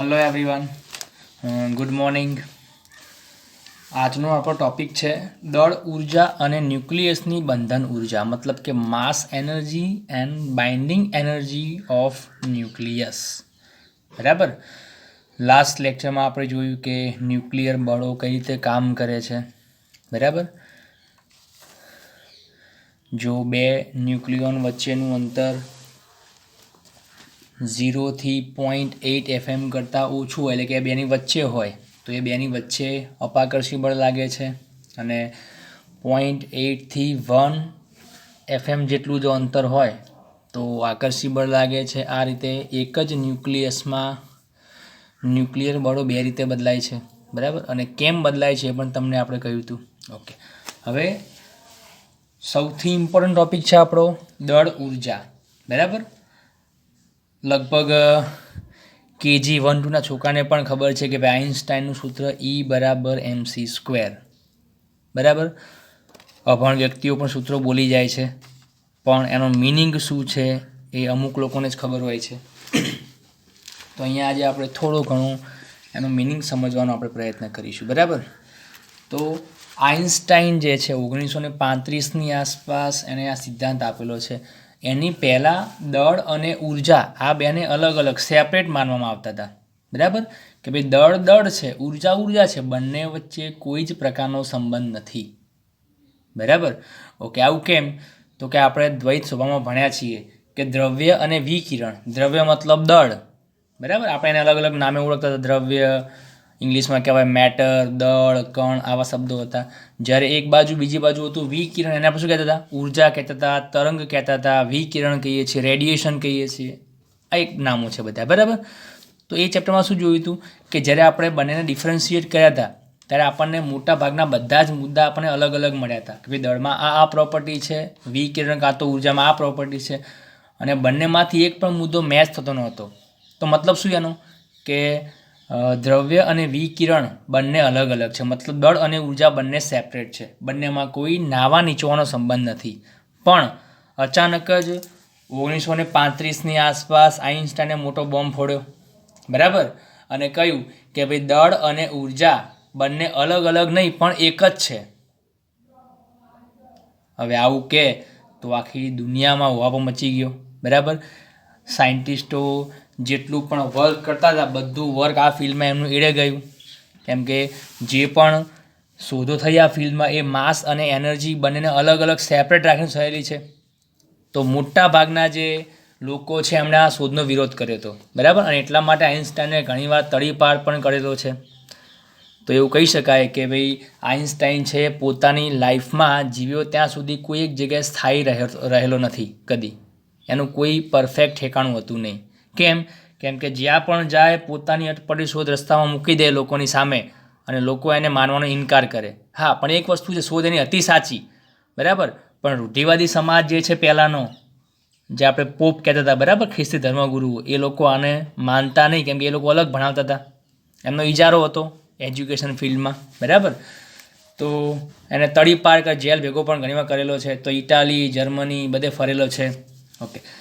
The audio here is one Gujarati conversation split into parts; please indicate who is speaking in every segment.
Speaker 1: હલો એવરીવન ગુડ મોર્નિંગ આજનો આપણો ટોપિક છે દળ ઊર્જા અને ન્યુક્લિયસની બંધન ઊર્જા, મતલબ કે mass energy and binding energy of nucleus બરાબર? લાસ્ટ લેક્ચરમાં આપણે જોયું કે ન્યુક્લિયર બળો કઈ રીતે કામ કરે છે. બરાબર? જો બે ન્યુક્લિયોન વચ્ચેનું અંતર ઝીરોથી પોઈન્ટ એઇટ એફએમ કરતાં ઓછું હોય, એટલે કે બેની વચ્ચે હોય, તો એ બેની વચ્ચે અપાકર્ષી બળ લાગે છે. અને પોઈન્ટ એઇટથી વન એફએમ જેટલું જો અંતર હોય, તો આકર્ષી બળ લાગે છે. આ રીતે એક જ ન્યુક્લિયસમાં ન્યુક્લિયર બળો બે રીતે બદલાય છે. બરાબર? અને કેમ બદલાય છે એ પણ તમને આપણે કહ્યું હતું. ઓકે હવે સૌથી ઇમ્પોર્ટન્ટ ટોપિક છે આપણો દળ ઊર્જા. બરાબર? લગભગ કેજી વન ટુના છોકરાને પણ ખબર છે કે ભાઈ આઇન્સ્ટાઈનનું સૂત્ર ઈ બરાબર એમસી સ્ક્વેર બરાબર? અભણ વ્યક્તિઓ પણ સૂત્રો બોલી જાય છે. પણ એનો મિનિંગ શું છે એ અમુક લોકોને જ ખબર હોય છે. તો અહીંયા આજે આપણે થોડું ઘણું એનો મિનિંગ સમજવાનો આપણે પ્રયત્ન કરીશું. બરાબર? તો આઇન્સ્ટાઈન જે છે, ઓગણીસો ને પાંત્રીસની આસપાસ એણે આ સિદ્ધાંત આપેલો છે. એની પહેલાં દળ અને ઊર્જા આ બેને અલગ અલગ સેપરેટ માનવામાં આવતા હતા. બરાબર? કે ભાઈ દળ દળ છે, ઊર્જા ઊર્જા છે, બંને વચ્ચે કોઈ જ પ્રકારનો સંબંધ નથી. બરાબર? ઓકે, આવું કેમ? તો કે આપણે દ્વૈત સ્વભાવમાં ભણ્યા છીએ કે દ્રવ્ય અને વિકિરણ. દ્રવ્ય મતલબ દળ. બરાબર? આપણે એને અલગ અલગ નામે ઓળખતા હતા. દ્રવ્ય ઇંગ્લિશમાં કહેવાય મેટર, દળ, કણ આવા શબ્દો હતા. જ્યારે એક બાજુ બીજી બાજુ હતું વિકિરણ, એના પર શું કહેતા હતા? ઊર્જા કહેતા હતા, તરંગ કહેતા હતા, વિકિરણ કહીએ છીએ, રેડિયેશન કહીએ છીએ. આ એક નામો છે બધા, બરાબર? તો એ ચેપ્ટરમાં શું જોયું હતું? કે જ્યારે આપણે બંનેને ડિફરન્શિએટ કર્યા હતા, ત્યારે આપણને મોટા ભાગના બધા જ મુદ્દા આપણને અલગ અલગ મળ્યા હતા. કે ભાઈ, દળમાં આ આ પ્રોપર્ટી છે, વિકિરણ કાં તો ઉર્જામાં આ પ્રોપર્ટી છે. અને બંનેમાંથી એક પણ મુદ્દો મેચ થતો નહોતો. તો મતલબ શું એનો? કે દ્રવ્ય અને વિકિરણ બંને અલગ અલગ છે. મતલબ દળ અને ઊર્જા બંને સેપરેટ છે. બંનેમાં કોઈ નાવા નીચવાનો સંબંધ નથી. પણ અચાનક જ ઓગણીસો ને પાંત્રીસની આસપાસ આઇન્સ્ટાઈને મોટો બોમ્બ ફોડ્યો. બરાબર? અને કહ્યું કે ભાઈ દળ અને ઊર્જા બંને અલગ અલગ નહીં, પણ એક જ છે. હવે આવું કે તો આખી દુનિયામાં હોવાપો મચી ગયો. બરાબર? સાયન્ટિસ્ટો જેટલું પણ વર્ક કરતા હતા, બધું વર્ક આ ફિલ્ડમાં એમનું એળે ગયું. કેમ કે જે પણ શોધો થઈ આ ફિલ્ડમાં એ માસ અને એનર્જી બંનેને અલગ અલગ સેપરેટ રાખીને થયેલી છે. તો મોટા ભાગના જે લોકો છે, એમણે આ શોધનો વિરોધ કર્યો હતો. બરાબર? અને એટલા માટે આઇન્સ્ટાઈને ઘણીવાર તળીપાર પણ કરેલો છે. તો એવું કહી શકાય કે ભાઈ આઇન્સ્ટાઈન છે, પોતાની લાઈફમાં જીવ્યો ત્યાં સુધી કોઈ એક જગ્યાએ સ્થાયી રહેલો નથી કદી. એનું કોઈ પરફેક્ટ ઠેકાણું હતું નહીં. કેમ? કેમ કે જ્યાં પણ જાય, પોતાની અટપટી શોધ રસ્તામાં મૂકી દે લોકોની સામે અને લોકો એને માનવાનો ઇનકાર કરે. હા, પણ એક વસ્તુ છે શોધ એની અતિ સાચી. બરાબર? પણ રૂઢિવાદી સમાજ જે છે પહેલાંનો, જે આપણે પોપ કહેતા હતા, બરાબર? ખ્રિસ્તી ધર્મગુરુઓ, એ લોકો આને માનતા નહીં, કેમ કે એ લોકો અલગ ભણાવતા હતા. એમનો ઇજારો હતો એજ્યુકેશન ફિલ્ડમાં, બરાબર? તો એને તળી પાર જેલ ભેગો પણ ઘણીવાર કરેલો છે. તો ઇટાલી, જર્મની બધે ફરેલો છે. ઓકે.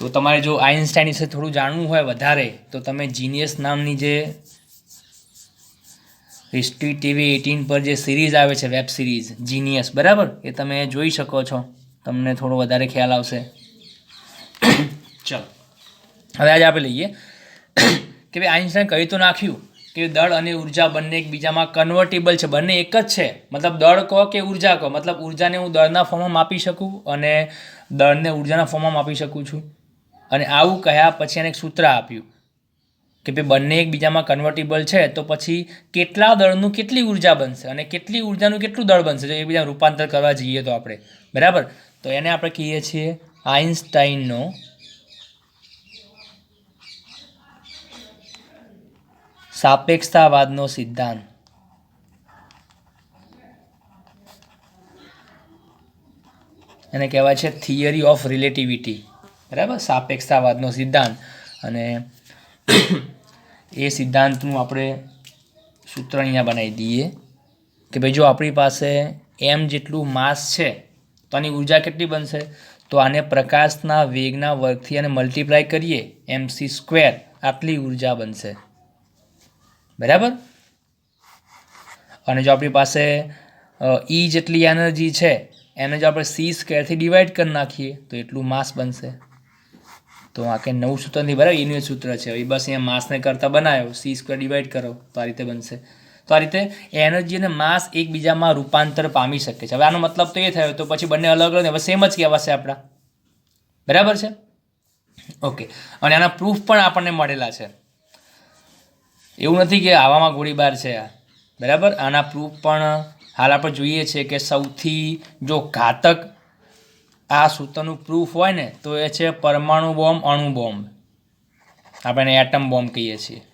Speaker 1: તો તમારે જો આઇન્સ્ટાઈન વિશે થોડું જાણવું હોય વધારે, તો તમે જીનિયસ નામની જે હિસ્ટ્રી ટીવી એટીન પર જે સિરીઝ આવે છે વેબ સિરીઝ જીનિયસ બરાબર? એ તમે જોઈ શકો છો. તમને થોડો વધારે ખ્યાલ આવશે. ચલો. હવે આજે આપણે લઈએ કે ભાઈ આઇન્સ્ટાઈન કહી તો નાખ્યું? કે દળ અને ઊર્જા બંને એકબીજામાં કન્વર્ટેબલ છે? બંને એક જ છે? મતલબ દળ કહો કે ઊર્જા કહો? મતલબ ઉર્જાને હું દળના ફોર્મમાં માપી શકું અને દળને ઉર્જાના ફોર્મમાં માપી શકું છું? અને આવું કહ્યા પછી એને એક સૂત્ર આપ્યું કે ભાઈ બંને એકબીજામાં કન્વર્ટેબલ છે, તો પછી કેટલા દળનું કેટલી ઊર્જા બનશે અને કેટલી ઉર્જાનું કેટલું દળ બનશે? જો એકબીજા રૂપાંતર કરવા જઈએ તો આપણે. બરાબર? તો એને આપણે કહીએ છીએ આઇન્સ્ટાઈનનો સાપેક્ષતાવાદનો સિદ્ધાંત. એને કહેવાય છે થિયરી ઓફ રિલેટિવિટી બરાબર? સાપેક્ષતાવાદનો સિદ્ધાંત. અને એ સિદ્ધાંતનું આપણે સૂત્ર અહીંયા બનાવી દઈએ કે ભાઈ જો આપણી પાસે એમ જેટલું માસ છે, તો આની ઊર્જા કેટલી બનશે? તો આને પ્રકાશના વેગના વર્ગથી અને મલ્ટીપ્લાય કરીએ એમ સી સ્ક્વેર આટલી ઊર્જા બનશે. બરાબર? અને જો આપણી પાસે ઈ જેટલી એનર્જી છે, એને જો આપણે સી સ્ક્વેરથી ડિવાઈડ કરી નાખીએ, તો એટલું માસ બનશે. તો આ કે નવું નહીં બરાબર એનું સૂત્ર છે. એ બસ અહીંયા માસને કરતાં બનાવ્યો. સી સ્ક્વેર ડિવાઈડ કરો. તો આ રીતે બનશે. તો આ રીતે એનર્જી અને માસ એકબીજામાં રૂપાંતર પામી શકે છે. હવે આનો મતલબ તો એ થયો. તો પછી બંને અલગ અલગ હવે સેમ જ કહેવાશે આપણા. બરાબર છે? ઓકે અને આના પ્રૂફ પણ આપણને મળેલા છે. એવું નથી કે આવામાં ગોળીબાર છે આ. બરાબર? આના પ્રૂફ પણ હાલ આપણે જોઈએ છે કે સૌથી જો ઘાતક આ સૂત્રનું પ્રૂફ હોય ને, તો એ છે પરમાણુ બોમ્બ, અણુ બોમ્બ. આપણે એટમ બોમ્બ કહીએ છીએ.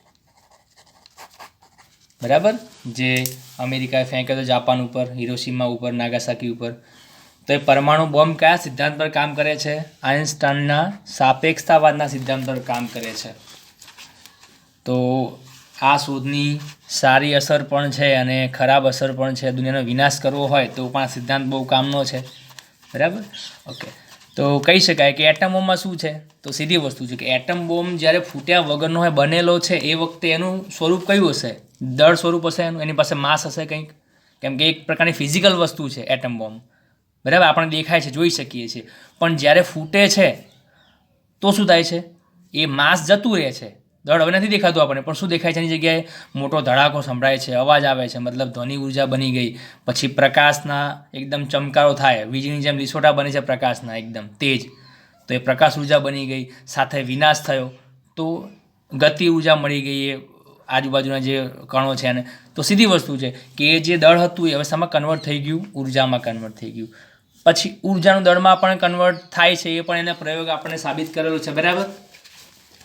Speaker 1: બરાબર? જે અમેરિકાએ ફેંક્યો હતો જાપાન ઉપર, હિરોશીમા ઉપર, નાગાસાકી ઉપર. તો એ પરમાણુ બોમ્બ કયા સિદ્ધાંત પર કામ કરે છે? આઇન્સ્ટાઇનના સાપેક્ષતાવાદના સિદ્ધાંત પર કામ કરે છે. તો આ શોધની સારી અસર પણ છે અને ખરાબ અસર પણ છે. દુનિયાનો વિનાશ કરવો હોય તો પણ આ સિદ્ધાંત બહુ કામનો છે. બરાબર? ઓકે તો કહી શકાય કે એટમ બોમ્બમાં શું છે? તો સીધી વસ્તુ છે કે એટમ બોમ્બ જ્યારે ફૂટ્યા વગરનો હોય, બનેલો છે, એ વખતે એનું સ્વરૂપ કયું હશે? દળ સ્વરૂપ હશે એનું? એની પાસે માસ હશે કંઈક? કેમ કે એક પ્રકારની ફિઝિકલ વસ્તુ છે એટમ બોમ્બ બરાબર? આપણને દેખાય છે, જોઈ શકીએ છીએ. પણ જ્યારે ફૂટે છે, તો શું થાય છે? એ માસ જતું રહે છે. દળ હવે નથી દેખાતું આપણને, પણ શું દેખાય છે એની જગ્યાએ? મોટો ધડાકો સંભળાય છે, અવાજ આવે છે, મતલબ ધ્વનિ ઊર્જા બની ગઈ. પછી પ્રકાશના એકદમ ચમકારો થાય, વીજળીની જેમ લીસોટા બને છે પ્રકાશના એકદમ તેજ. તો એ પ્રકાશ ઊર્જા બની ગઈ, સાથે વિનાશ થયો. તો ગતિ ઊર્જા મળી ગઈ એ આજુબાજુના જે કણો છે એને. તો સીધી વસ્તુ છે કે એ જે દળ હતું એ હવે શામાં કન્વર્ટ થઈ ગયું? ઉર્જામાં કન્વર્ટ થઈ ગયું. પછી ઉર્જાનું દળમાં પણ કન્વર્ટ થાય છે એ પણ એને પ્રયોગ આપણે સાબિત કરેલો છે, બરાબર?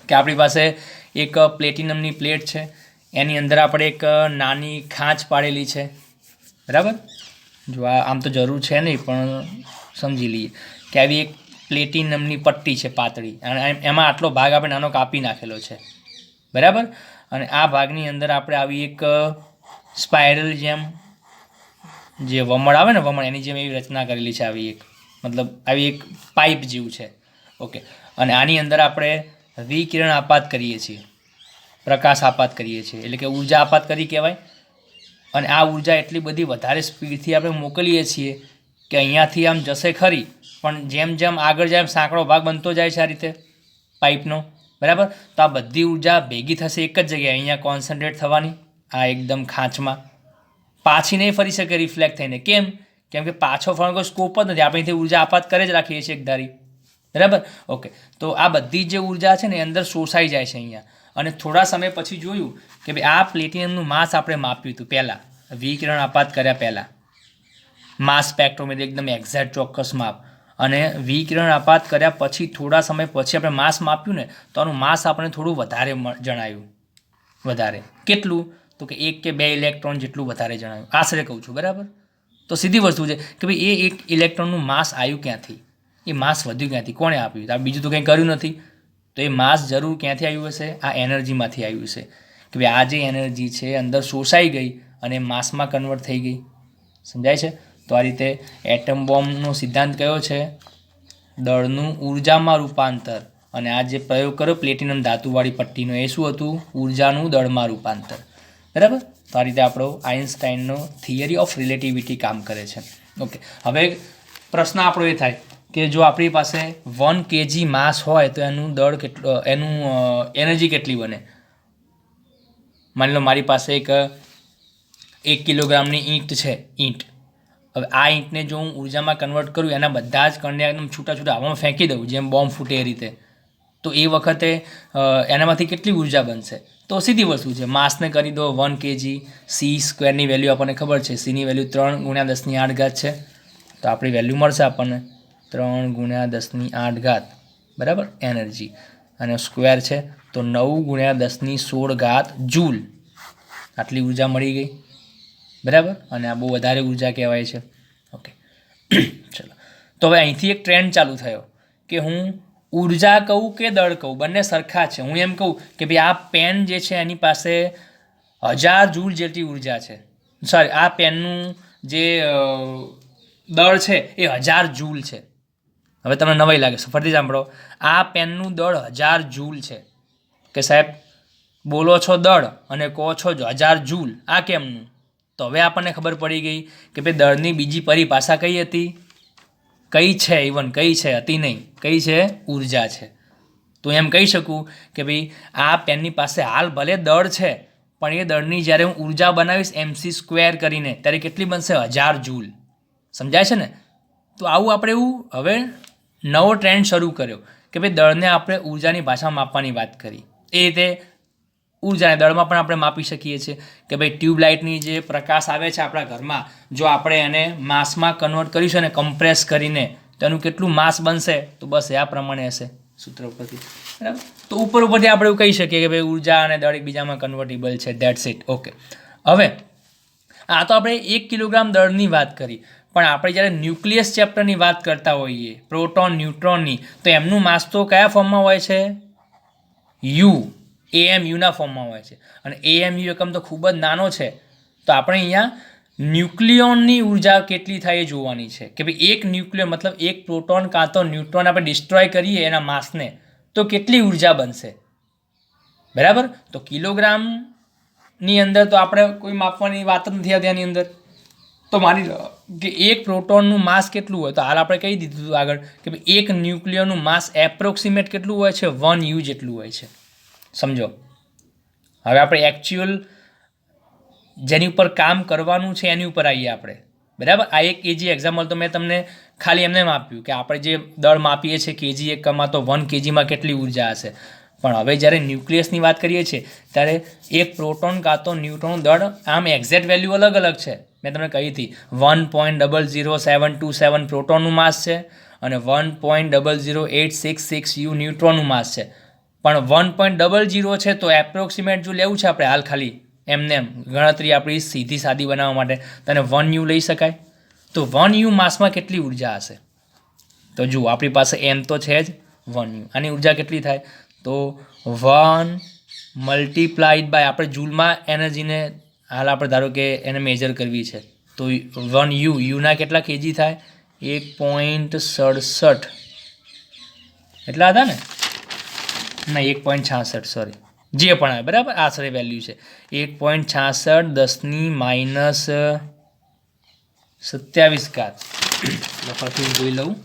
Speaker 1: કે આપણી પાસે એક પ્લેટિનમની પ્લેટ છે. એની અંદર આપણે એક નાની ખાંચ પાડેલી છે. બરાબર? જો આ, આમ તો જરૂર છે નહીં, પણ સમજી લઈએ. કે આવી એક પ્લેટિનમની પટ્ટી છે પાતળી. અને એમ- આટલો ભાગ આપણે નાનો કાપી નાખેલો છે. બરાબર? અને આ ભાગની અંદર આપણે આવી એક સ્પાઇરલ જેમ જે વમળ આવે ને વમળ, એની જેમ એવી રચના કરેલી છે આવી એક. મતલબ આવી એક પાઇપ જેવું છે. ઓકે અને આની અંદર આપણે વિકિરણ આપાત કરીએ છીએ. પ્રકાશ આપાત કરીએ છીએ. એટલે કે ઊર્જા આપાત કરી કહેવાય. અને આ ઊર્જા એટલી બધી વધારે સ્પીડથી આપણે મોકલીએ છીએ કે અહીંયાથી આમ જશે ખરી, પણ જેમ જેમ આગળ જાય એમ સાંકડો ભાગ બનતો જાય છે આ રીતે પાઇપનો. બરાબર? તો આ બધી ઊર્જા ભેગી થશે એક જ જગ્યાએ. અહીંયા કોન્સન્ટ્રેટ થવાની, આ એકદમ ખાંચમાં. પાછી નહીં ફરી શકે રિફ્લેક્ટ થઈને. કેમ? કેમ કે પાછો ફરવાનો કોઈ સ્કોપ જ નથી. આપણે અહીંથી ઊર્જા આપાત કરે જ રાખીએ છીએ એક ધારી. બરાબર? ઓકે. તો આ બધી જે ઊર્જા છે ને એ અંદર શોષાઈ જાય છે અહીંયા. અને થોડા સમય પછી જોયું કે ભાઈ આ પ્લેટિનમનું માસ આપણે માપ્યું હતું પહેલાં. વિકિરણ આપાત કર્યા પહેલાં. માસ સ્પેક્ટ્રોમીટર એકદમ એક્ઝેક્ટ ચોક્કસ માપ. અને વિકિરણ આપાત કર્યા પછી થોડા સમય પછી આપણે માસ માપ્યું ને, તો આનું માસ આપણે થોડું વધારે જણાયું. વધારે. કેટલું? તો કે એક કે બે ઇલેક્ટ્રોન જેટલું વધારે જણાયું. આશરે કહું છું. બરાબર? તો સીધી વસ્તુ છે કે ભાઈ એ એક ઇલેક્ટ્રોનનું માસ આવ્યું ક્યાંથી? એ માસ વધ્યું ક્યાંથી? કોણે આપ્યું? આ બીજું તો કંઈ કર્યું નથી. તો એ માસ જરૂર ક્યાંથી આવ્યું હશે? આ એનર્જીમાંથી આવ્યું છે. કે ભાઈ આ જે એનર્જી છે, અંદર શોષાઈ ગઈ અને માસમાં કન્વર્ટ થઈ ગઈ. સમજાય છે? તો આ રીતે એટમ બોમ્બનો સિદ્ધાંત કયો છે? દળનું ઉર્જામાં રૂપાંતર. અને આ જે પ્રયોગ કર્યો, પ્લેટિનમ ધાતુવાળી પટ્ટીનો, એ શું હતું? ઉર્જાનું દળમાં રૂપાંતર. બરાબર? તો આ રીતે આપણો આઇન્સ્ટાઈનનો થિયરી ઓફ રિલેટિવિટી કામ કરે છે. ઓકે. હવે પ્રશ્ન આપણો એ થાય. કે જો આપણી પાસે વન કેજી માસ હોય તો એનું દળ કેટલું એનું એનર્જી કેટલી બને? માની લો મારી પાસે એક એક કિલોગ્રામની ઈંટ છે, ઈંટ. હવે આ ઈંટને જો હું ઉર્જામાં કન્વર્ટ કરું, એના બધા જ કણને એકદમ છૂટા છૂટા હવામાં ફેંકી દઉં, જેમ બોમ્બ ફૂટે એ રીતે. તો એ વખતે એનામાંથી કેટલી ઊર્જા બનશે? તો સીધી વસ્તુ છે. માસને કરી દો વન કેજી સી સ્ક્વેરની વેલ્યુ આપણને ખબર છે. સીની વેલ્યુ ત્રણ ગુણ્યા દસની આઠ ઘાત છે. તો આપણી વેલ્યુ મળશે આપણને. ત્રણ ગુણ્યા દસની આઠ ઘાત, બરાબર? એનર્જી અને સ્ક્વેર છે તો નવ ગુણ્યા દસની સોળ ઘાત જૂલ આટલી ઊર્જા મળી ગઈ, બરાબર? અને આ બહુ વધારે ઊર્જા કહેવાય છે. ઓકે ચલો. તો હવે અહીંથી એક ટ્રેન્ડ ચાલુ થયો કે હું ઊર્જા કહું કે દળ કહું? બંને સરખા છે. હું એમ કહું કે ભાઈ આ પેન જે છે એની પાસે હજાર જૂલ જેટલી ઊર્જા છે. સોરી આ પેનનું જે દળ છે એ હજાર જૂલ છે. હવે તમને નવાઈ લાગે ફરીથી સાંભળો. આ પેનનું દળ હજાર જૂલ છે. કે સાહેબ, બોલો છો દળ અને કહો છો હજાર જૂલ. આ કેમનું? તો હવે આપણને ખબર પડી ગઈ કે ભાઈ દળની બીજી પરિભાષા કઈ હતી? કઈ છે ઇવન કઈ છે, હતી નહીં. કઈ છે? ઊર્જા છે. તો એમ કહી શકું કે ભાઈ આ પેનની પાસે હાલ ભલે દળ છે, પણ એ દળની જ્યારે હું ઊર્જા બનાવીશ એમસી સ્ક્વેર કરીને, ત્યારે કેટલી બનશે? હજાર જૂલ. સમજાય છે ને? તો આવું આપણે એવું હવે નવો ટ્રેન્ડ શરૂ કર્યો કે ભાઈ દળને આપણે ઉર્જાની ભાષામાં માપવાની વાત કરી. એ રીતે ઉર્જાને દળમાં પણ આપણે માપી શકીએ છીએ કે ભાઈ ટ્યુબલાઇટની જે પ્રકાશ આવે છે આપણા ઘરમાં, જો આપણે એને માસમાં કન્વર્ટ કરીશું અને કમ્પ્રેસ કરીને તો એનું કેટલું માસ બનશે, તો બસ એ આ પ્રમાણે હશે સૂત્ર ઉપરથી. બરાબર? તો ઉપર ઉપરથી આપણે એવું કહી શકીએ કે ભાઈ ઊર્જા અને દળ એકબીજામાં કન્વર્ટેબલ છે દેટ્સ ઇટ ઓકે હવે, આ તો આપણે એક કિલોગ્રામ દળની વાત કરી. પણ આપણે જ્યારે ન્યુક્લિયસ ચેપ્ટરની વાત કરતા હોઈએ, પ્રોટોન, ન્યુટ્રોનની, તો એમનું માસ તો કયા ફોર્મમાં હોય છે? યુ એએમ યુના ફોર્મમાં હોય છે. અને એએમ યુ એકમ તો ખૂબ જ નાનો છે. તો આપણે અહીંયા ન્યુક્લિયોનની ઊર્જા કેટલી થાય એ જોવાની છે. કે ભાઈ એક ન્યુક્લિયો મતલબ એક પ્રોટોન કાં તો ન્યુટ્રોન આપણે ડિસ્ટ્રોય કરીએ એના માસને, તો કેટલી ઊર્જા બનશે? બરાબર? તો કિલોગ્રામની અંદર તો આપણે કોઈ માપવાની વાત જ નથી આવતી એની અંદર. તો માની લો કે એક પ્રોટોનનું માસ કેટલું હોય? તો હાલ આપણે કહી દીધું હતું આગળ કે ભાઈ એક ન્યુક્લિયરનું માસ એપ્રોક્સિમેટ કેટલું હોય છે? વન યુ જેટલું હોય છે. સમજો? હવે આપણે એકચ્યુઅલ જેની ઉપર કામ કરવાનું છે એની ઉપર આવીએ આપણે. બરાબર? આ એક કેજી એક્ઝામ્પલ તો મેં તમને ખાલી એમને આપ્યું કે આપણે જે દળ માપીએ છીએ કેજી એકમાં તો વન કેજીમાં કેટલી ઊર્જા હશે? પણ હવે જ્યારે ન્યુક્લિયસની વાત કરીએ છીએ, ત્યારે એક પ્રોટોન કાં તો ન્યુટ્રોન દળ, આમ એક્ઝેક્ટ વેલ્યુ અલગ અલગ છે. મેં તમને કહી હતી one point double zero seven two seven પ્રોટોનનું mass છે અને one point double zero eight six six u ન્યુટ્રોનનું mass છે. પણ વન પોઈન્ટ ડબલ ઝીરો છે તો એપ્રોક્સિમેટ જો લેવું છે આપણે હાલ ખાલી એમને એમ, ગણતરી આપણી સીધી સાદી બનાવવા માટે, તને વન યુ લઈ શકાય. તો વન યુ માસમાં કેટલી ઊર્જા હશે? તો જુઓ, આપણી પાસે એમ તો છે જ વન યુ આની ઊર્જા કેટલી થાય? તો વન મલ્ટીપ્લાઈડ બાય આપણે જૂલમાં એનર્જીને હાલ આપણે ધારો કે એને મેજર કરવી છે, તો વન યુ યુના કેટલા કેજી થાય? એક પોઈન્ટ સડસઠ. એટલા હતા ને? ના એક પોઈન્ટ છાસઠ સોરી જે પણ આવે, બરાબર? આશરે વેલ્યુ છે. એક પોઈન્ટ છાસઠ, દસની માઇનસ સત્યાવીસ ઘાત. લખવાથી હું જોઈ લઉં.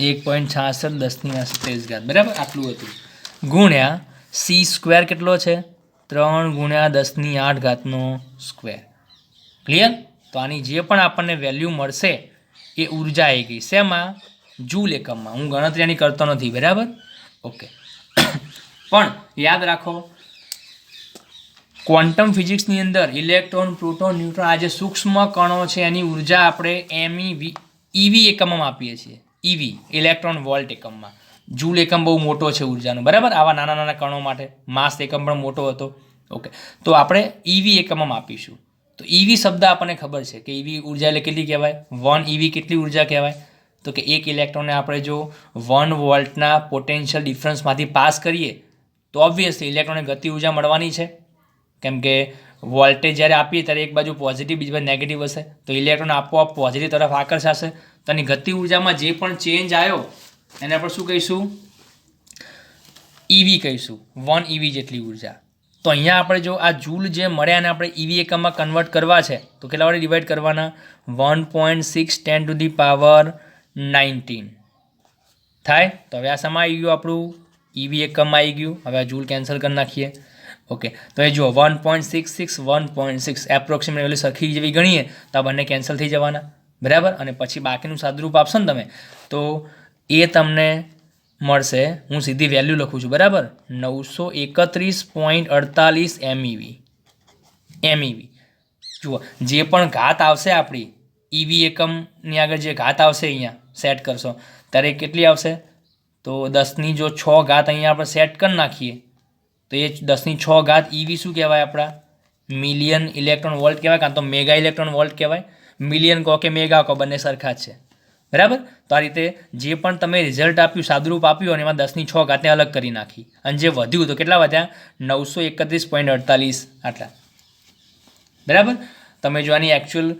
Speaker 1: એક પોઈન્ટ છાસઠ, દસની સત્યાવીસ ઘાત. બરાબર? આટલું હતું. ગુણ્યા સી સ્ક્વેર કેટલો છે? ત્રણ ગુણ્યા દસની આઠ ઘાતનો સ્ક્વેર. ક્લિયર તો આની જે પણ આપણને વેલ્યુ મળશે, એ ઊર્જા આવી ગઈ. શેમાં? જૂલ એકમમાં. હું ગણતરી એની કરતો નથી, બરાબર? ઓકે પણ યાદ રાખો ક્વોન્ટમ ફિઝિક્સની અંદર ઇલેક્ટ્રોન પ્રોટોન ન્યુટ્રોન આ જે સૂક્ષ્મ કણો છે, એની ઊર્જા આપણે એમઈ ઈવી એકમમાં આપીએ છીએ. ઈવી ઇલેક્ટ્રોન વોલ્ટ એકમમાં. જૂલ એકમ બહુ મોટો છે ઉર્જાનો. બરાબર? આવા નાના નાના કણો માટે માસ એકમ પણ મોટો હતો. ઓકે. તો આપણે ઈવી એકમમાં આપીશું તો ઈવી શબ્દ આપણને ખબર છે કે ઈવી ઊર્જા એટલે કેટલી કહેવાય? વન ઈવી કેટલી ઊર્જા કહેવાય? તો કે એક ઇલેક્ટ્રોનને આપણે જો વન વોલ્ટના પોટેન્શિયલ ડિફરન્સમાંથી પાસ કરીએ, તો ઓબ્વિયસલી ઇલેક્ટ્રોનને ગતિ ઊર્જા મળવાની છે. કેમ કે વોલ્ટેજ જ્યારે આપીએ ત્યારે એક બાજુ પોઝિટિવ બીજી બાજુ નેગેટિવ હશે. તો ઇલેક્ટ્રોન આપોઆપ પોઝિટિવ તરફ આકર્ષાશે. તો એની ગતિ ઉર્જામાં જે પણ ચેન્જ આવ્યો એને આપણે શું કહીશું? ઈવી કહીશું. વન ઈવી જેટલી ઊર્જા. તો અહીંયા આપણે જો આ જૂલ જે મળ્યા અને આપણે ઈવી એકમમાં કન્વર્ટ કરવા છે, તો કેટલા વડે ડિવાઈડ કરવાના? One point six ten to the power nineteen થાય? તો હવે આ સમા આવી ગયું આપણું ઈવી એકમમાં આવી ગયું. હવે આ જૂલ કેન્સલ કરી નાખીએ. ઓકે તો એ જુઓ one point six six one point six approximate value સરખી જેવી ગણીએ, તો આ બંને કેન્સલ થઈ જવાના. બરાબર? અને પછી બાકીનું સાદુરૂપ આપશો ને તમે. તો એ તમને મળશે. હું સીધી વેલ્યુ લખું છું, બરાબર? નવસો એકત્રીસ પોઈન્ટ અડતાલીસ એમઈવી એમઈવી જુઓ, જે પણ ઘાત આવશે આપણી ઈવી એકમની આગળ જે ઘાત આવશે અહીંયા સેટ કરશો. ત્યારે કેટલી આવશે? તો દસની જો છ ઘાત અહીંયા આપણે સેટ કરી નાખીએ, તો એ દસની છ ઘાત ઈવી શું કહેવાય આપણા? મિલિયન ઇલેક્ટ્રોન વોલ્ટ કહેવાય, કાં તો મેગા ઇલેક્ટ્રોન વોલ્ટ કહેવાય. મિલિયન કહો કે મેગા કહો, બંને સરખા જ છે. બરાબર? તો આ રીતે જે પણ તમે રિઝલ્ટ આપ્યું, સાદુરૂપ આપ્યું અને એમાં દસની છ ઘાતને અલગ કરી નાખી. અને જે વધ્યું તો કેટલા વધ્યા? નવસો એકત્રીસ પોઈન્ટ અડતાલીસ. આટલા. બરાબર? તમે જો આની એકચ્યુઅલ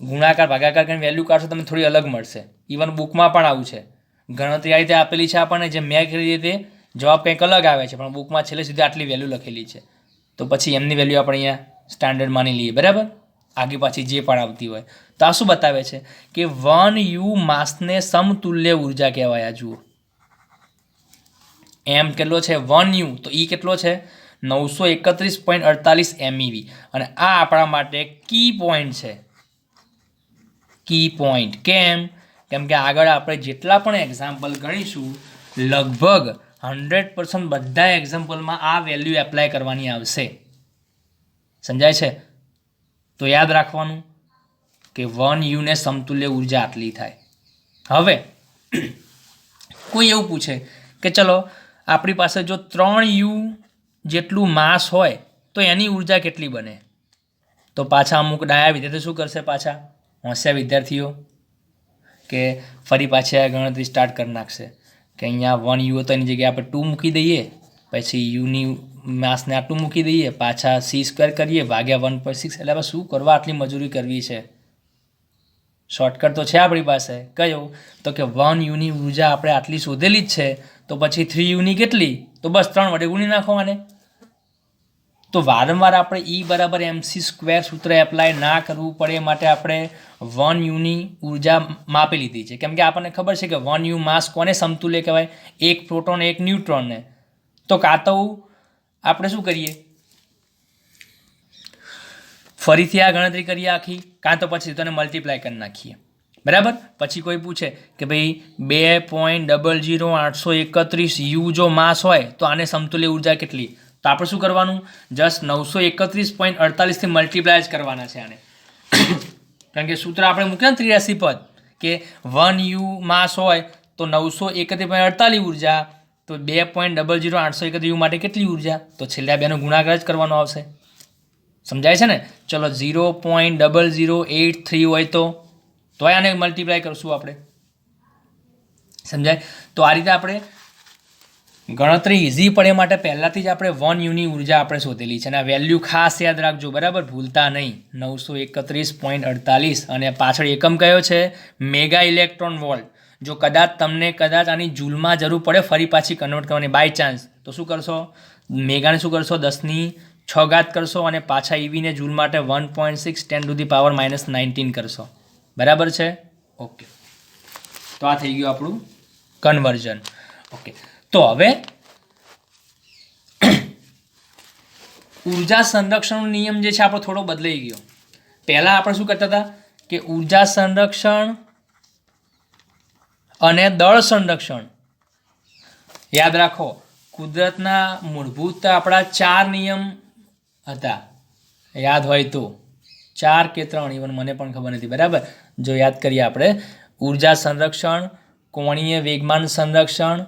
Speaker 1: ગુણાકાર, ભાગાકાર કરીને વેલ્યુ કાઢશો, તમને થોડી અલગ મળશે. ઇવન બુકમાં પણ આવું છે. ગણતરી આ રીતે આપેલી છે આપણને જે મેં કરી રીતે જવાબ કંઈક અલગ આવે છે, પણ બુકમાં છેલ્લે સુધી આટલી વેલ્યુ લખેલી છે. તો પછી એમની વેલ્યુ આપણે અહીંયા સ્ટાન્ડર્ડ માની લઈએ. બરાબર? આગી પાછી જે પણ આવતી હોય. તો આ શું બતાવે છે? કે વન યુ માસને સમતુલ્ય ઊર્જા કહેવાય આ જુઓ. એમ કેટલો છે? One u. તો ઈ કેટલો છે? નવસો એકત્રીસ પોઈન્ટ અડતાલીસ એમઈવી. અને આ આપણા માટે કી પોઈન્ટ છે? Key point. કેમ? કેમ કે આગળ આપણે જેટલા પણ એક્ઝામ્પલ ગણીશું, લગભગ હંડ્રેડ પર્સન્ટ બધા એક્ઝામ્પલમાં આ વેલ્યુ એપ્લાય કરવાની આવશે. સમજાય છે? તો યાદ રાખવાનું કે વન યુને સમતુલ્ય ઊર્જા આટલી થાય. હવે, કોઈ એવું પૂછે કે ચલો, આપણી પાસે જો ત્રણ યુ જેટલું માસ હોય, તો એની ઊર્જા કેટલી બને? તો પાછા અમુક ડાયા વિદ્યાર્થીઓ શું કરશે પાછા? હોંશ્યા વિદ્યાર્થીઓ કે ફરી પાછી આ ગણતરી સ્ટાર્ટ કરી નાખશે. કે અહીંયા વન યુ તો એની જગ્યાએ આપણે ટુ મૂકી દઈએ, પછી યુની માસને આટલું મૂકી દઈએ, પાછા સી સ્ક્વેર કરીએ ભાગ્યા વન પોઈન્ટ સિક્સ એટલે હવે શું કરવા? આટલી મજૂરી કરવી છે. શોર્ટકટ તો છે આપણી પાસે. કયો? તો કે વન યુની ઊર્જા આપણે આટલી શોધેલી જ છે, તો પછી થ્રી યુની કેટલી? તો બસ ત્રણ વડે ગુણી નાખો આને તો વારંવાર આપણે ઈ બરાબર એમસી સ્ક્વેર સૂત્ર એપ્લાય ના કરવું પડે એ માટે આપણે વન યુની ઊર્જા માપી લીધી છે. કેમ કે આપણને ખબર છે કે વન યુ માસ કોને સમતુલ્ય કહેવાય? એક પ્રોટોન, એક ન્યુટ્રોનને. તો કાં તો આપણે શું કરીએ? ફરીથી આ ગણતરી કરીએ આખી, કાં તો પછી તને મલ્ટીપ્લાય કરી નાખીએ. બરાબર? પછી કોઈ પૂછે કે ભાઈ બે પોઈન્ટ ડબલ જીરો આઠસો એકત્રીસ યુ જો માસ હોય, તો આને સમતુલ્ય ઊર્જા કેટલી? તો આપણે શું કરવાનું? જસ્ટ નવસો એકત્રીસ પોઈન્ટ અડતાલીસથી મલ્ટીપ્લાય જ કરવાના છે આને. કારણ કે સૂત્ર આપણે મૂક્યા ને ત્રિયાસી પદ, કે વન યુ માસ હોય, તો નવસો એકત્રીસ પોઈન્ટ અડતાલીસ ઊર્જા તો બે પોઈન્ટ ડબલ જીરો આઠસો એકત્રીસ યુ માટે કેટલી ઊર્જા? તો છેલ્લા બેનો ગુણાકાર જ કરવાનો આવશે. સમજાય છે ને? ચલો zero point double zero eight three હોય તો? તો આને મલ્ટીપ્લાય કરશું આપણે. સમજાય? તો આ રીતે આપણે ગણતરી ઇઝી પડે માટે પહેલાંથી જ આપણે વન યુની ઊર્જા આપણે શોધેલી છે. અને આ વેલ્યુ ખાસ યાદ રાખજો, બરાબર? ભૂલતા નહીં. નવસો એકત્રીસ પોઈન્ટ અડતાલીસ. અને પાછળ એકમ કયો છે? Mega electron volt. જો કદાચ તમને કદાચ આની જૂલમાં જરૂર પડે ફરી પાછી કન્વર્ટ કરવાની બાય ચાન્સ તો શું કરશો? મેગાને શું કરશો? દસની છ ઘાત કરશો અને પાછા ઈવીને જૂલ માટે one point six ten to the power minus nineteen કરશો. બરાબર છે? ઓકે તો આ થઈ ગયું આપણું કન્વર્ઝન ઓકે તો હવે ઊર્જા સંરક્ષણનો નિયમ જે છે આપણો થોડો બદલાઈ ગયો. પહેલાં આપણે શું કરતા હતા? કે ઊર્જા સંરક્ષણ અને દળ સંરક્ષણ. યાદ રાખો, કુદરતના મૂળભૂત આપણા ચાર નિયમ હતા. યાદ હોય તો. ચાર કે ત્રણ ઇવન મને પણ ખબર નથી, બરાબર? જો યાદ કરીએ આપણે ઊર્જા સંરક્ષણ, કોણીય વેગમાન સંરક્ષણ,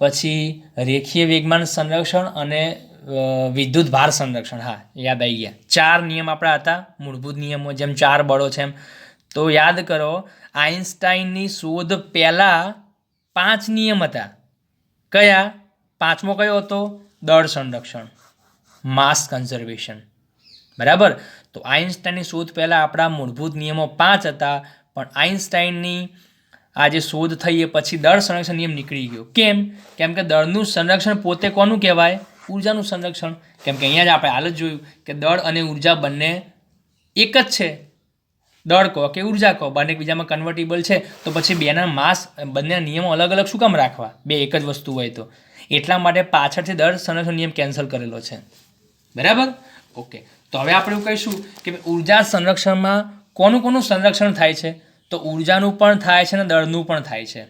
Speaker 1: પછી રેખીય વેગમાન સંરક્ષણ અને વિદ્યુત ભાર સંરક્ષણ. હા, યાદ આવી ગયા. ચાર નિયમ આપણા હતા, મૂળભૂત નિયમો જેમ ચાર બળો છે એમ. તો યાદ કરો આઇન્સ્ટાઈનની શોધ પહેલાં પાંચ નિયમ હતા. કયા? પાંચમો કયો હતો? દળ સંરક્ષણ. Mass conservation. બરાબર? તો આઇન્સ્ટાઈનની શોધ પહેલાં આપણા મૂળભૂત નિયમો પાંચ હતા, પણ આઇન્સ્ટાઈનની આ જે શોધ થઈ એ પછી દળ સંરક્ષણ નિયમ નીકળી ગયો. કેમ? કેમ કે દળનું સંરક્ષણ પોતે કોનું કહેવાય? ઉર્જાનું સંરક્ષણ. કેમ કે અહીંયા જ આપણે હાલ જ જોયું કે દળ અને ઊર્જા બંને એક જ છે. દળ કહો કે ઊર્જા કહો, બંને એકબીજામાં કન્વર્ટેબલ છે, તો પછી બેના માસ બંને નિયમો અલગ અલગ શું કામ રાખવા? બે એક જ વસ્તુ હોય તો. એટલા માટે પાછળથી દળ સંરક્ષણ નિયમ કેન્સલ કરેલો છે. બરાબર? ઓકે તો હવે આપણે એવું કહીશું કે ઊર્જા સંરક્ષણમાં કોનું કોનું સંરક્ષણ થાય છે? તો ઉર્જાનું પણ થાય છે અને દળનું પણ થાય છે.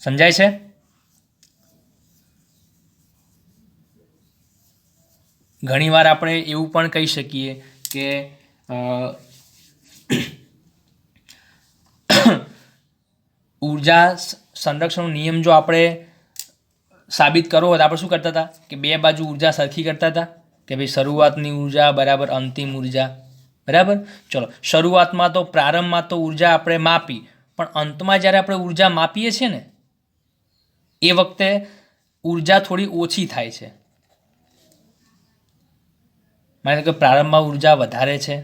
Speaker 1: સમજાય છે? ઘણીવાર આપણે એવું પણ કહી શકીએ કે ઊર્જા સંરક્ષણનો નિયમ જો આપણે સાબિત કરવો હોય તો આપણે શું કરતા હતા? કે બે બાજુ ઊર્જા સરખી કરતા હતા. કે ભાઈ શરૂઆતની ઊર્જા બરાબર અંતિમ ઊર્જા બરાબર? ચલો, શરૂઆતમાં તો, પ્રારંભમાં તો ઊર્જા આપણે માપી. પણ અંતમાં જ્યારે આપણે ઊર્જા માપીએ છીએ ને, એ વખતે ઊર્જા થોડી ઓછી થાય છે. માની કે પ્રારંભમાં ઊર્જા વધારે છે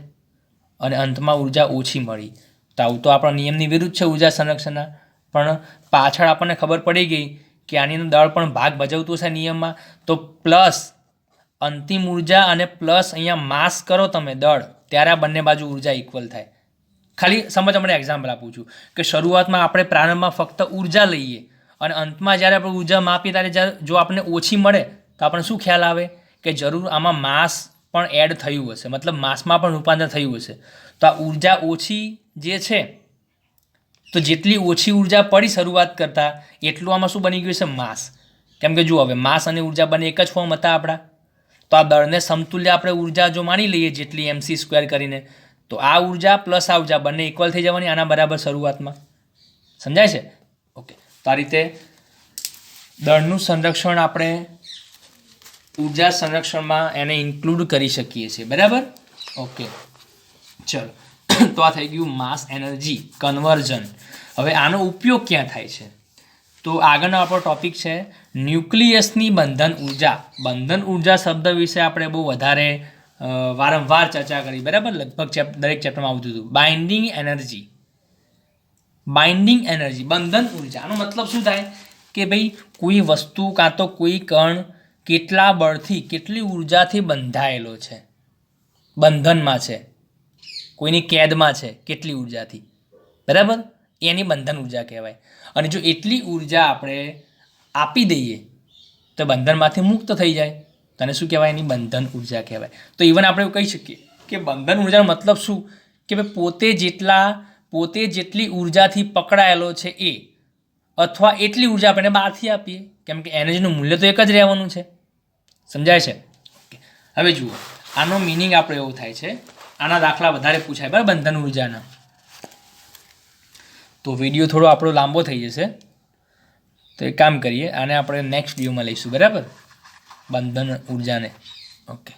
Speaker 1: અને અંતમાં ઊર્જા ઓછી મળી. તો આવું તો આપણા નિયમની વિરુદ્ધ છે ઊર્જા સંરક્ષણના. પણ પાછળ આપણને ખબર પડી ગઈ કે આની અંદર દળ પણ ભાગ ભજવતું છે નિયમમાં. તો પ્લસ અંતિમ ઊર્જા અને પ્લસ અહીંયા માસ કરો તમે દળ, ત્યારે આ બંને બાજુ ઊર્જા ઇક્વલ થાય. ખાલી સમજ આપણે એક્ઝામ્પલ આપું છું કે શરૂઆતમાં આપણે પ્રારંભમાં ફક્ત ઊર્જા લઈએ અને અંતમાં જ્યારે આપણે ઊર્જા માપીએ ત્યારે જો આપણને ઓછી મળે, તો આપણને શું ખ્યાલ આવે? કે જરૂર આમાં માસ પણ એડ થયું હશે, મતલબ માસમાં પણ રૂપાંતર થયું હશે. તો આ ઊર્જા ઓછી જે છે તો જેટલી ઓછી ઊર્જા પડી શરૂઆત કરતાં, એટલું આમાં શું બની ગયું છે? માસ. કેમ કે જુઓ, હવે માસ અને ઊર્જા બંને એક જ ફોર્મ હતા આપણા. તો આ દળને સમતુલ્ય આપણે ઊર્જા જો માની લઈએ જેટલી એમસી સ્ક્વેર કરીને, તો આ ઊર્જા પ્લસ આ ઊર્જા બંને ઇક્વલ થઈ જવાની આના બરાબર શરૂઆતમાં. સમજાય છે? ઓકે તો આ રીતે દળનું સંરક્ષણ આપણે ઊર્જા સંરક્ષણમાં એને ઇન્ક્લુડ કરી શકીએ છીએ. બરાબર? ઓકે ચલો. તો આ થઈ ગયું માસ એનર્જી, કન્વર્ઝન. હવે આનો ઉપયોગ ક્યાં થાય છે? તો આગળનો આપણો ટોપિક છે ન્યુક્લિયસની બંધન ઊર્જા બંધન ઊર્જા શબ્દ વિશે આપણે બહુ વધારે વારંવાર ચર્ચા કરી. બરાબર? લગભગ દરેક ચેપ્ટરમાં આવતું હતું. બાઇન્ડિંગ એનર્જી બાઇન્ડિંગ એનર્જી બંધન ઊર્જા આનો મતલબ શું થાય? કે ભાઈ કોઈ વસ્તુ કાં તો કોઈ કણ કેટલા બળથી, કેટલી ઉર્જાથી બંધાયેલો છે. બંધનમાં છે. કોઈની કેદમાં છે, કેટલી ઉર્જાથી. બરાબર? એની બંધન ઊર્જા કહેવાય. અને જો એટલી ઊર્જા આપણે આપી દઈએ, તો બંધનમાંથી મુક્ત થઈ જાય. તને શું કહેવાય? એની બંધન ઊર્જા કહેવાય. તો ઇવન આપણે એવું કહી શકીએ કે બંધન ઉર્જાનો મતલબ શું? કે ભાઈ પોતે જેટલા, પોતે જેટલી ઉર્જાથી પકડાયેલો છે એ, અથવા એટલી ઊર્જા આપણે બહારથી આપીએ. કેમ કે એનર્જીનું મૂલ્ય તો એક જ રહેવાનું છે. સમજાય છે? હવે જુઓ, આનો મિનિંગ આપણે એવું થાય છે આના દાખલા વધારે પૂછાય. બરાબર? બંધન ઉર્જાના. તો વીડિયો થોડો આપણો લાંબો થઈ જશે. તો એક કામ કરીએ, આને આપણે નેક્સ્ટ વિડીયોમાં લઈશું. બરાબર? બંધન ઉર્જાને. ઓકે